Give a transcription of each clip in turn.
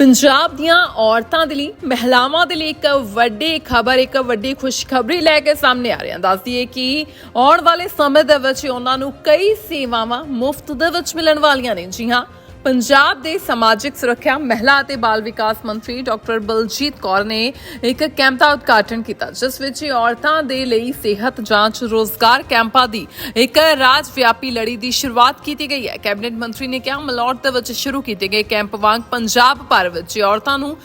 ਪੰਜਾਬ ਦੀਆਂ ਔਰਤਾਂ ਦੇ ਲਈ, ਮਹਿਲਾਵਾਂ ਦੇ ਲਈ ਇੱਕ ਵੱਡੀ ਖਬਰ, ਇੱਕ ਵੱਡੀ ਖੁਸ਼ਖਬਰੀ ਲੈ ਕੇ ਸਾਹਮਣੇ ਆ ਰਹੀ ਹੈ। ਦੱਸਦੀ ਹੈ ਕਿ ਆਉਣ ਵਾਲੇ ਸਮੇਂ ਦੇ ਵਿੱਚ ਉਹਨਾਂ ਨੂੰ ਕਈ ਸੇਵਾਵਾਂ ਮੁਫਤ ਦੇ ਵਿੱਚ ਮਿਲਣ ਵਾਲੀਆਂ ਨੇ। ਜੀ ਹਾਂ ਪੰਜਾਬ ਦੇ ਸਮਾਜਿਕ ਸੁਰੱਖਿਆ, ਮਹਿਲਾ ਅਤੇ ਬਾਲ ਵਿਕਾਸ ਮੰਤਰੀ ਡਾਕਟਰ ਬਲਜੀਤ ਕੌਰ ਨੇ ਇੱਕ ਕੈਂਪ ਦਾ ਉਦਘਾਟਨ ਕੀਤਾ, ਜਿਸ ਵਿੱਚ ਔਰਤਾਂ ਦੇ ਲਈ ਸਿਹਤ ਜਾਂਚ, ਰੋਜ਼ਗਾਰ ਕੈਂਪਾਂ ਦੀ ਇੱਕ ਰਾਜ ਵਿਆਪੀ ਲੜੀ ਦੀ ਸ਼ੁਰੂਆਤ ਕੀਤੀ ਗਈ ਹੈ। ਕੈਬਨਿਟ ਮੰਤਰੀ ਨੇ ਕਿਹਾ, ਮਲੌਟ ਦੇ ਵਿੱਚ ਸ਼ੁਰੂ ਕੀਤੇ ਗਏ ਕੈਂਪ ਵਾਂਗ ਪੰਜਾਬ ਭਰ ਵਿੱਚ ਔਰਤਾਂ ਨੂੰ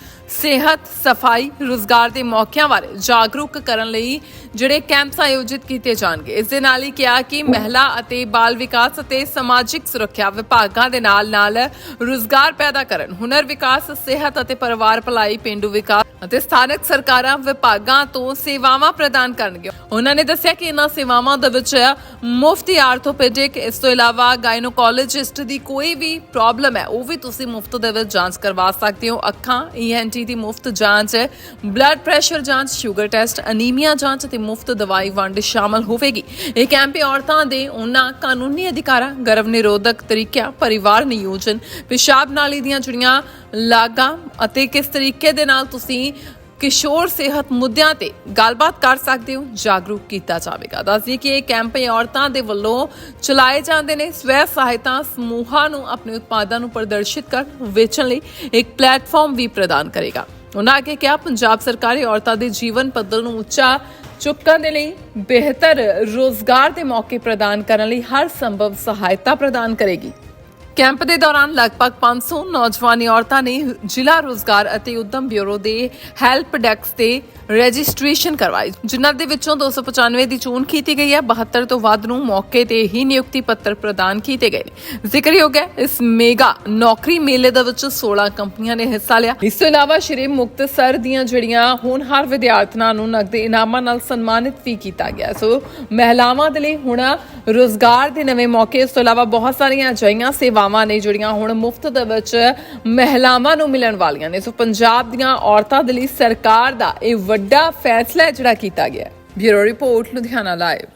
ਸਿਹਤ, ਸਫ਼ਾਈ, ਰੋਜ਼ਗਾਰ ਦੇ ਮੌਕਿਆਂ ਬਾਰੇ ਜਾਗਰੂਕ ਕਰਨ ਲਈ ਜਿਹੜੇ ਕੈਂਪਸ ਆਯੋਜਿਤ ਕੀਤੇ ਜਾਣਗੇ। ਇਸ ਦੇ ਨਾਲ ਹੀ ਕਿਹਾ ਕਿ ਮਹਿਲਾ ਅਤੇ ਬਾਲ ਵਿਕਾਸ ਅਤੇ ਸਮਾਜਿਕ ਸੁਰੱਖਿਆ ਵਿਭਾਗਾਂ ਦੇ ਨਾਲ ਨਾਲ ਰੋਜ਼ਗਾਰ ਪੈਦਾ ਕਰਨ, ਹੁਨਰ ਵਿਕਾਸ, ਸਿਹਤ ਅਤੇ ਪਰਿਵਾਰ ਭਲਾਈ, ਪਿੰਡੂ ਵਿਕਾਸ ਅਤੇ ਸਥਾਨਕ ਸਰਕਾਰਾਂ ਵਿਭਾਗਾਂ ਤੋਂ ਸੇਵਾਵਾਂ ਪ੍ਰਦਾਨ ਕਰਨਗੇ। ਉਹਨਾਂ ਨੇ ਦੱਸਿਆ ਕਿ ਇਹਨਾਂ ਸੇਵਾਵਾਂ ਦੇ ਵਿੱਚ ਮੁਫਤ ਆਰਥੋਪੈਡਿਕ ਇਸ ਤੋਂ ਇਲਾਵਾ ਗਾਇਨੋਕੋਲੋਜਿਸਟ ਦੀ ਕੋਈ ਵੀ ਪ੍ਰੋਬਲਮ ਹੈ, ਉਹ ਵੀ ਤੁਸੀਂ ਮੁਫਤ ਦੇ ਵਿੱਚ ਜਾਂਚ ਕਰਵਾ ਸਕਦੇ ਹੋ। ਅੱਖਾਂ ਈਐਨਟੀ ਦੀ ਮੁਫਤ ਜਾਂਚ ਬਲੱਡ ਪ੍ਰੈਸ਼ਰ ਜਾਂਚ ਸ਼ੂਗਰ ਟੈਸਟ ਅਨੀਮੀਆ ਜਾਂਚ ਅਤੇ ਮੁਫਤ ਦਵਾਈ ਵੰਡ ਸ਼ਾਮਲ ਹੋਵੇਗੀ। ਇਹ ਕੈਂਪ ਔਰਤਾਂ ਦੇ ਉਹਨਾਂ ਕਾਨੂੰਨੀ ਅਧਿਕਾਰਾਂ, ਗਰਭ ਨਿਰੋਧਕ ਤਰੀਕਿਆਂ, ਪਰਿਵਾਰ ਨਿਯੋਜਨ ਪਿਸ਼ਾਬ ਨਾਲੀ ਦੀਆਂ ਜੁੜੀਆਂ ਲਾਗਾਂ ਅਤੇ ਕਿਸ ਤਰੀਕੇ ਦੇ ਨਾਲ ਤੁਸੀਂ ਕਿਸ਼ੋਰ ਸਿਹਤ ਮੁੱਦਿਆਂ ਤੇ ਗੱਲਬਾਤ ਕਰ ਸਕਦੇ ਹੋ, ਜਾਗਰੂਕ ਕੀਤਾ ਜਾਵੇਗਾ। ਦੱਸਦੀ ਕਿ ਇਹ ਕੈਂਪ ਔਰਤਾਂ ਦੇ ਵੱਲੋਂ ਚਲਾਏ ਜਾਂਦੇ ਨੇ। ਸਵੈ ਸਹਾਇਤਾ ਸਮੂਹਾਂ ਨੂੰ ਆਪਣੇ ਉਤਪਾਦਾਂ ਨੂੰ ਪ੍ਰਦਰਸ਼ਿਤ ਕਰਨ ਵੇਚਣ ਲਈ ਇੱਕ ਪਲੇਟਫਾਰਮ ਵੀ ਪ੍ਰਦਾਨ ਕਰੇਗਾ। ਉਹਨਾਂ ਅੱਗੇ ਕਿਹਾ, ਪੰਜਾਬ ਸਰਕਾਰ ਔਰਤਾਂ ਦੇ ਜੀਵਨ ਪੱਧਰ ਨੂੰ ਉੱਚਾ ਚੁੱਕਣ ਦੇ ਲਈ ਬਿਹਤਰ ਰੋਜ਼ਗਾਰ ਦੇ ਮੌਕੇ ਪ੍ਰਦਾਨ ਕਰਨ ਲਈ ਹਰ ਸੰਭਵ ਸਹਾਇਤਾ ਪ੍ਰਦਾਨ ਕਰੇਗੀ। ਕੈਂਪ ਦੇ ਦੌਰਾਨ ਲਗਭਗ 500 ਨੌਜਵਾਨੀ ਔਰਤਾਂ ਨੇ ਜ਼ਿਲ੍ਹਾ ਰੋਜ਼ਗਾਰ ਅਤੇ ਉਦਮ ਬਿਊਰੋ ਦੇ ਹੈਲਪ ਡੈਸਕ ਤੇ ਰਜਿਸਟ੍ਰੇਸ਼ਨ ਕਰਵਾਈ। ਜਿਨ੍ਹਾਂ ਦੇ ਵਿੱਚੋਂ 295 ਦੀ ਚੋਣ ਕੀਤੀ ਗਈ ਹੈ। 72 ਤੋਂ ਵੱਧ ਨੂੰ ਮੌਕੇ ਤੇ ਹੀ ਨਿਯੁਕਤੀ ਪੱਤਰ ਪ੍ਰਦਾਨ ਕੀਤੇ ਗਏ ਨੇ। ਜ਼ਿਕਰਯੋਗ ਹੈ, ਇਸ ਮੇਗਾ ਨੌਕਰੀ ਮੇਲੇ ਦੇ ਵਿੱਚ 16 ਕੰਪਨੀਆਂ ਨੇ ਹਿੱਸਾ ਲਿਆ। ਇਸ ਤੋਂ ਇਲਾਵਾ ਸ਼੍ਰੀ ਮੁਕਤਸਰ ਦੀਆਂ ਜਿਹੜੀਆਂ ਹੋਣਹਾਰ ਵਿਦਿਆਰਥਣਾਂ ਨੂੰ ਨਗਦ ਇਨਾਮਾਂ ਨਾਲ ਸਨਮਾਨਿਤ ਵੀ ਕੀਤਾ ਗਿਆ। ਸੋ ਮਹਿਲਾਵਾਂ ਦੇ ਲਈ ਹੁਣ ਰੋਜ਼ਗਾਰ ਦੇ ਨਵੇਂ ਮੌਕੇ। ਇਸ ਤੋਂ ਇਲਾਵਾ ਬਹੁਤ ਸਾਰੀਆਂ ਅਜਿਹੀਆਂ ਸੇਵਾਵਾਂ ਨੇ ਜਿਹੜੀਆਂ ਹੁਣ ਮੁਫਤ ਦੇ ਵਿੱਚ ਮਹਿਲਾਵਾਂ ਨੂੰ ਮਿਲਣ ਵਾਲੀਆਂ ਨੇ। ਸੋ ਪੰਜਾਬ ਦੀਆਂ ਔਰਤਾਂ ਦੇ ਲਈ ਸਰਕਾਰ ਦਾ ਇਹ ਵੱਡਾ ਫੈਸਲਾ ਜਿਹੜਾ ਕੀਤਾ ਗਿਆ ਬਿਊਰੋ ਰਿਪੋਰਟ, ਲੁਧਿਆਣਾ ਲਾਈਵ